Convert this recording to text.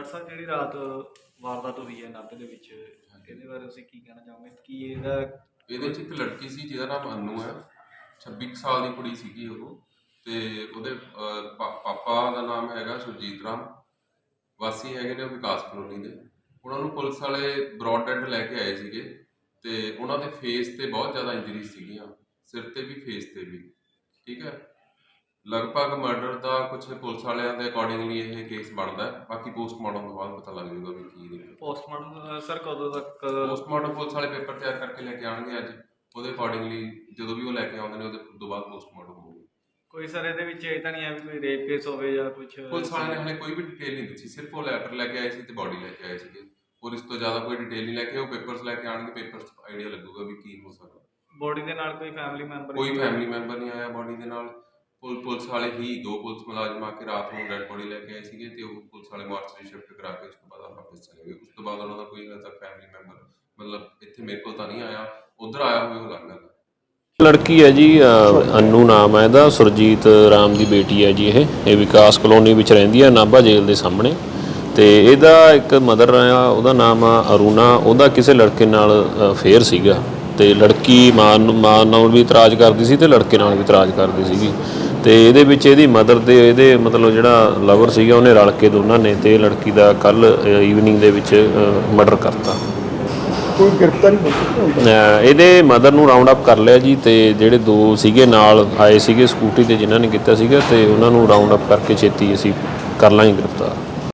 Doctor ਸਾਹਿਬ, ਜਿਹੜੀ ਰਾਤ ਵਾਰਦਾਤ ਹੋਈ ਹੈ ਨਾਭੇ ਦੇ ਵਿੱਚ, ਇਹਦੇ ਬਾਰੇ ਤੁਸੀਂ ਕੀ ਕਹਿਣਾ ਚਾਹੋਗੇ? ਕੀ ਇਹਦਾ ਇਹਦੇ 'ਚ ਇੱਕ ਲੜਕੀ ਸੀ, ਜਿਹਦਾ ਨਾਮ ਅਨੂ ਹੈ। 26 ਸਾਲ ਦੀ ਕੁੜੀ ਸੀਗੀ ਉਹ। ਤੇ ਉਹਦੇ ਪਾਪਾ ਦਾ ਨਾਮ ਹੈਗਾ ਸੁਰਜੀਤ ਰਾਮ। ਵਾਸੀ ਹੈਗੇ ਨੇ ਵਿਕਾਸ ਕਲੋਨੀ ਦੇ। ਉਹਨਾਂ ਨੂੰ ਪੁਲਿਸ ਵਾਲੇ ਬ੍ਰੌਡ ਡੈਡ ਲੈ ਕੇ ਆਏ ਸੀਗੇ। ਤੇ ਉਹਨਾਂ ਦੇ ਫੇਸ ਤੇ ਬਹੁਤ ਜ਼ਿਆਦਾ ਇੰਜਰੀ ਸੀਗੀਆਂ। ਸਿਰ ਤੇ ਵੀ ਫੇਸ ਤੇ ਵੀ। ਠੀਕ ਹੈ? ਲਗਭਗ ਮਰਡਰ ਦਾ ਕੁਝ ਪੁਲਿਸ ਵਾਲਿਆਂ ਦੇ ਅਕੋਰਡਿੰਗਲੀ ਇਹ ਕੇਸ ਬਣਦਾ ਹੈ। ਬਾਕੀ ਪੋਸਟਮਾਰਟਮ ਤੋਂ ਬਾਅਦ ਪਤਾ ਲੱਗ ਜਾਊਗਾ ਵੀ ਕੀ ਨੇ ਪੋਸਟਮਾਰਟਮ ਸਰ ਕਦੋਂ ਤੱਕ? ਪੋਸਟਮਾਰਟਮ ਪੁਲਿਸ ਵਾਲੇ ਪੇਪਰ ਤਿਆਰ ਕਰਕੇ ਲੈ ਕੇ ਆਣਗੇ ਅੱਜ। ਉਹਦੇ ਅਕੋਰਡਿੰਗਲੀ ਜਦੋਂ ਵੀ ਉਹ ਲੈ ਕੇ ਆਉਂਦੇ ਨੇ ਉਹਦੇ ਤੋਂ ਬਾਅਦ ਪੋਸਟਮਾਰਟਮ ਹੋਊਗਾ। ਕੋਈ ਸਰ ਇਹਦੇ ਵਿੱਚ ਇਹ ਤਾਂ ਨਹੀਂ ਹੈ ਵੀ ਕੋਈ ਰੇਪ ਕੇਸ ਹੋਵੇ ਜਾਂ ਕੁਝ ਪੁਲਿਸ ਵਾਲਿਆਂ ਨੇ ਹਲੇ ਕੋਈ ਵੀ ਡਿਟੇਲ ਨਹੀਂ ਦਿੱਤੀ ਸਿਰਫ ਉਹ ਲੈਟਰ ਲੈ ਕੇ ਆਏ ਸੀ ਤੇ ਬਾਡੀ ਲੈ ਕੇ ਆਏ ਸੀਗੇ। ਔਰ ਇਸ ਤੋਂ ਜ਼ਿਆਦਾ ਕੋਈ ਡਿਟੇਲ ਨਹੀਂ ਲੈ ਕੇ ਉਹ ਪੇਪਰਸ ਲੈ ਕੇ ਆਣਗੇ ਪੇਪਰਸ ਆਈਡੀਆ ਲੱਗੂਗਾ ਵੀ ਕੀ ਹੋ ਸਕਦਾ। ਬੋਡੀ ਦੇ ਨਾਲ ਕੋਈ ਫੈਮਿਲੀ ਮੈਂਬਰ ਕੋਈ ਫੈਮਿਲੀ ਮੈਂਬਰ ਨਹੀਂ ਆਇਆ ਬਾਡੀ ਦੇ ਨਾਲ। ਪੁਲ- ਪੁਲਿਸ ਵਾਲੇ ਹੀ ਦੋ ਪੁਲਿਸ ਮੁਲਾਜ਼ਮ ਆ ਕੇ ਰਾਤ ਨੂੰ ਡੈਡ ਬੋਡੀ ਲੈ ਕੇ ਆਏ ਸੀਗੇ ਤੇ ਉਹ ਪੁਲਿਸ ਵਾਲੇ ਮਾਰਚਰੀ ਸ਼ਿਫਟ ਕਰਾ ਕੇ ਉਸ ਤੋਂ ਬਾਅਦ ਵਾਪਸ ਚਲੇ ਗਏ। ਉਸ ਤੋਂ ਬਾਅਦ ਉਹਨਾਂ ਦਾ ਕੋਈ ਹਜੇ ਤੱਕ ਫੈਮਿਲੀ ਮੈਂਬਰ ਮਤਲਬ ਇੱਥੇ ਮੇਰੇ ਕੋਲ ਤਾਂ ਨਹੀਂ ਆਇਆ ਉਧਰ ਆਇਆ ਹੋਵੇ ਉਹ ਅਲੱਗ ਲੜਕੀ ਹੈ ਜੀ ਅ, ਅਨੂ ਨਾਮ ਹੈ ਇਹਦਾ ਸੁਰਜੀਤ ਰਾਮ ਦੀ ਬੇਟੀ ਹੈ ਜੀ ਇਹ। ਇਹ ਵਿਕਾਸ ਕਲੋਨੀ ਵਿੱਚ ਰਹਿੰਦੀ ਹੈ ਨਾਭਾ ਜੇਲ੍ਹ ਦੇ ਸਾਹਮਣੇ। ਤੇ ਇਹਦਾ ਇੱਕ ਮਦਰ ਆ ਉਹਦਾ ਨਾਮ ਆ ਅਰੁਣਾ ਉਹਦਾ ਕਿਸੇ ਲੜਕੇ ਨਾਲ ਫੇਰ ਸੀਗਾ। ਤੇ ਲੜਕੀ ਮਾਂ ਨੂੰ ਮਾਂ ਨਾਲ ਵੀ ਇਤਰਾਜ਼ ਕਰਦੀ ਸੀ ਤੇ ਲੜਕੇ ਨਾਲ ਵੀ ਇਤਰਾਜ਼ ਕਰਦੀ ਸੀਗੀ। ਤੇ ਇਹਦੇ ਵਿੱਚ ਇਹਦੀ ਮਦਰ ਤੇ ਇਹਦੇ ਮਤਲਬ ਜਿਹੜਾ ਲਵਰ ਸੀਗਾ ਉਹਨੇ ਰਲ ਕੇ ਦੋਨਾਂ ਨੇ ਤੇ ਲੜਕੀ ਦਾ ਕੱਲ ਈਵਨਿੰਗ ਦੇ ਵਿੱਚ ਮਰਡਰ ਕਰਤਾ। ਕੋਈ ਗ੍ਰਿਫਤਾਰੀ? ਅਹ ਇਹਦੇ ਮਦਰ ਨੂੰ ਰਾਉਂਡ ਅਪ ਕਰ ਲਿਆ ਜੀ ਤੇ ਜਿਹੜੇ ਦੋ ਸੀਗੇ ਨਾਲ ਆਏ ਸੀਗੇ ਸਕੂਟੀ ਤੇ ਜਿਨ੍ਹਾਂ ਨੇ ਕੀਤਾ ਸੀਗਾ ਤੇ ਉਹਨਾਂ ਨੂੰ ਰਾਉਂਡ ਅਪ ਕਰਕੇ ਛੇਤੀ ਅਸੀਂ ਕਰ ਲਾਂਗੇ ਗ੍ਰਿਫਤਾਰ।